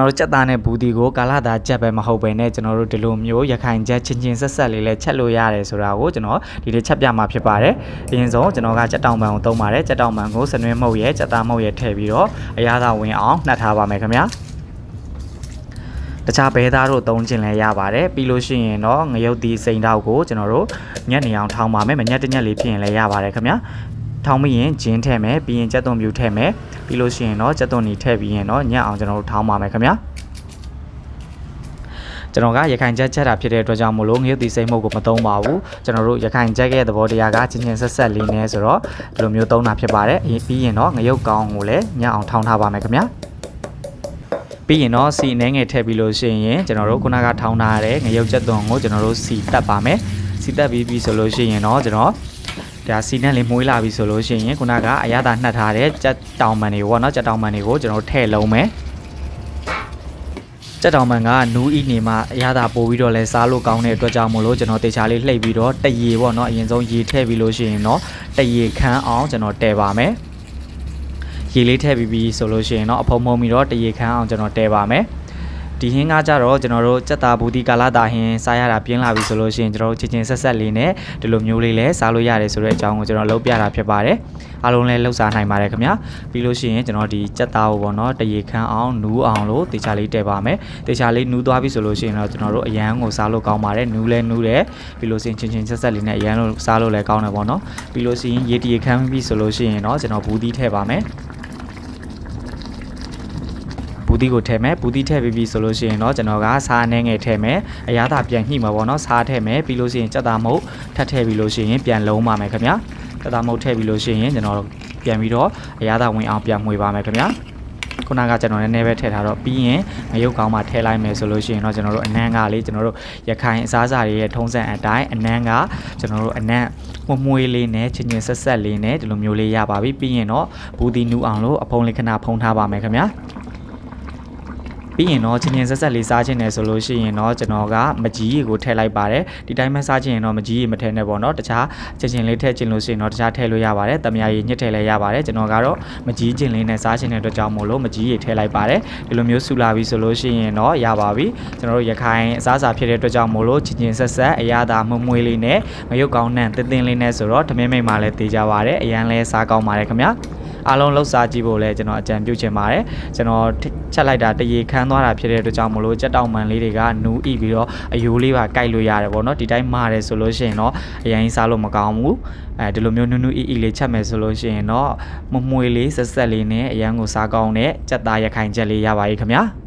ကျွန်တော်တို့ကြက်သားနဲ့ဘူးဒီကိုကာလာသားကြက်ပဲမဟုတ်ပဲနဲ့ကျွန်တော်တို့ဒီလိုမျိုးရခိုင်ကြက်ချင်းချင်းဆက်ဆက်လေးလဲချက်လို့ရတယ်ဆိုတာကိုကျွန်တော်ဒီလေးချက်ပြမှာဖြစ်ပါတယ်အရင်ဆုံးကျွန်တော်ကကြက်တောင်ပံကိုသုံးပါတယ်ကြက်တောင်ပံကိုစနွေးမုတ်ရဲ့ကြက်သားမုတ်ရဲ့ထည့်ပြီးတော့အရသာဝင်အောင်နှက်ထားပါမယ်ခင်ဗျာတခြားဘဲသားတို့သုံးခြင်းလည်းရပါတယ်ပြီးလို့ရှိရင်တော့ငရုတ်ဒီစိန်တောက်ကိုကျွန်တော်တို့ညက်နေအောင်ထောင်းပါမယ်မညက်တစ်ညက်လေးဖြစ်ရင်လည်းရပါတယ်ခင်ဗျာ ထောင်းပြီးရင်ဂျင်းထည့်မယ်ပြီးရင်ကြက်သွန်ပြူထည့်မယ်ပြီးလို့ရှိရင်တော့ကြက်သွန်နီထည့်ပြီးရင်တော့ညက်အောင်ကျွန်တော်တို့ထောင်းပါမယ်ခင်ဗျာကျွန်တော်ကရခိုင်ချက်ချက်တာဖြစ်တဲ့အတွက်ကြောင့်မို့လို့ငရုတ်ဒီစိန်မုတ်ကိုမသုံးပါဘူးကျွန်တော်တို့ရခိုင်ချက်ရဲ့သဘောတရားကချင်းချင်းဆက်ဆက်လေးနဲ့ဆိုတော့ဒီလိုမျိုးသုံးတာဖြစ်ပါတယ်ပြီးရင်တော့ငရုတ်ကောင်းကိုလည်းညက်အောင်ထောင်းထားပါမယ်ခင်ဗျာပြီးရင်တော့စီအနေငယ်ထည့်ပြီးလို့ရှိရင်ကျွန်တော်တို့ခုနကထောင်းထားတဲ့ငရုတ်ချက်သွန်ကိုကျွန်တော်တို့စီတက်ပါမယ်စီတက်ပြီးပြီဆိုလို့ရှိရင်တော့ကျွန်တော် ဒါစီနဲ့လေးမွေးလာပြီဆိုလို့ရှိရင်ခုနကအရသာနှက်ထားတဲ့ကြက်တောင်ပန်တွေပေါ့နော်ကြက်တောင်ပန်တွေကိုကျွန်တော်တို့ထည့်လုံးမယ်ကြက်တောင်ပန်ကနူးဤနေမှာအရသာပို့ပြီးတော့လဲစားလို့ကောင်းတဲ့အတွက်ကြောင့်မို့လို့ကျွန်တော်တေချာလေးလှိပ်ပြီးတော့တရေပေါ့နော်အရင်ဆုံးရေထည့်ပြီးလို့ရှိရင်တော့တရေခမ်းအောင်ကျွန်တော်တဲပါမယ်ရေလေးထည့်ပြီးပြီဆိုလို့ရှိရင်တော့အဖုံဖုံပြီးတော့တရေခမ်းအောင်ကျွန်တော်တဲပါမယ် ဒီဟင်းကားကြတော့ကျွန်တော်တို့စက်တာဘူးဒီကာလာတာဟင်းစားရတာပြင်းလာပြီဆိုလို့ရှိရင်ကျွန်တော်တို့ချင်းချင်းဆက်ဆက်လေးနဲ့ဒီလိုမျိုးလေးလည်းစားလို့ရတယ်ဆိုတဲ့အကြောင်းကိုကျွန်တော်လုပ်ပြတာဖြစ်ပါတယ်အားလုံးလည်းလှုပ်စားနိုင်ပါတယ်ခင်ဗျာပြီးလို့ရှိရင်ကျွန်တော်ဒီစက်သားကိုပေါ့နော်တရေခမ်းအောင်နူးအောင်လို့တေချာလေးတဲပါမယ်တေချာလေးနူးသွားပြီဆိုလို့ရှိရင်တော့ကျွန်တော်တို့အရန်ကိုစားလို့ကောင်းပါတယ်နူးလဲနူးတယ်ပြီးလို့ရှိရင်ချင်းချင်းဆက်ဆက်လေးနဲ့အရန်လို့စားလို့လည်းကောင်းတယ်ပေါ့နော်ပြီးလို့ရှိရင်ရေတရေခမ်းပြီဆိုလို့ရှိရင်တော့ကျွန်တော်ဘူးသီးထည့်ပါမယ် ဘူးတီကိုထည့်မယ်ဘူးတီထည့်ပြီးပြီဆိုလို့ရှိရင်တော့ကျွန်တော်ကစားအနေငယ်ထည့်မယ်အရသာပြန်ညှိမှာပေါ့နော်စားထည့်မယ်ပြီးလို့ရှိရင်ကြက်သားမုတ်ထပ်ထည့်ပြီးလို့ရှိရင်ပြန်လုံးပါမယ်ခင်ဗျာကြက်သားမုတ်ထည့်ပြီးလို့ရှိရင်ကျွန်တော်ပြန်ပြီးတော့အရသာဝင်အောင်ပြန်မှွေပါမယ်ခင်ဗျာခုနကကျွန်တော်နည်းနည်းပဲထည့်ထားတော့ပြီးရင်ငရုတ်ကောင်းမှထည့်လိုက်မယ်ဆိုလို့ရှိရင်တော့ကျွန်တော်တို့အနန်းကလေးကျွန်တော်တို့ရခိုင်အစားအစာတွေရဲ့ထုံးစံအတိုင်းအနန်းကကျွန်တော်တို့အနန်းမမွေးလေးနဲ့ချင်းချင်းဆက်ဆက်လေးနဲ့ဒီလိုမျိုးလေးရပါပြီပြီးရင်တော့ဘူးတီနူးအောင်လို့အဖုံးလေးခဏဖုံးထားပါမယ်ခင်ဗျာ ပြီးရင်တော့ချင်းချင်းဆက်ဆက်လေးစားခြင်းတယ်ဆိုလို့ရှိရင်တော့ကျွန်တော်ကမကြီးရီကိုထည့်လိုက်ပါတယ်ဒီတိုင်းပဲစားခြင်းရင်တော့မကြီးရီမထည့်နဲ့ပေါ့နော်တခြားချင်းချင်းလေးထည့်ခြင်းလို့ရှိရင်တော့တခြားထည့်လို့ရပါတယ်တမယာရီညှစ်ထည့်လည်းရပါတယ်ကျွန်တော်ကတော့မကြီးခြင်းလေးနဲ့စားခြင်းတဲ့အတွက်ကြောင့်မို့လို့မကြီးရီထည့်လိုက်ပါတယ်ဒီလိုမျိုးဆူလာပြီဆိုလို့ရှိရင်တော့ရပါပြီကျွန်တော်တို့ရခိုင်အစားအစာဖြစ်တဲ့အတွက်ကြောင့်မို့လို့ချင်းချင်းဆက်ဆက်အရသာမွမွေးလေးနဲ့ငရုတ်ကောင်းနဲ့တင်းတင်းလေးနဲ့ဆိုတော့ဓမင်းမိတ်မှလည်းတေးကြပါတယ်အရန်လဲစားကောင်းပါတယ်ခင်ဗျာ အားလုံးလှုပ်ရှားကြည့်ဖို့လည်းကျွန်တော်အကြံပြုချင်ပါတယ်ကျွန်တော်ချက်လိုက်တာတရေခမ်းသွားတာဖြစ်တဲ့အတွက်ကြောင့်မလို့ကြက်တောင်မှန်လေးတွေကနူးဣပြီးတော့အယိုးလေးပါကိုက်လို့ရတယ်ပေါ့နော်ဒီတိုင်းမာတယ်ဆိုလို့ရှိရင်တော့အရင်စားလို့မကောင်းဘူးအဲဒီလိုမျိုးနူးနူးဣဣလေးချက်မယ်ဆိုလို့ရှိရင်တော့မမွေလေးဆက်ဆက်လေးနဲ့အရန်ကိုစားကောင်းတဲ့ကြက်သားရခိုင်ချက်လေးရပါ යි ခင်ဗျာ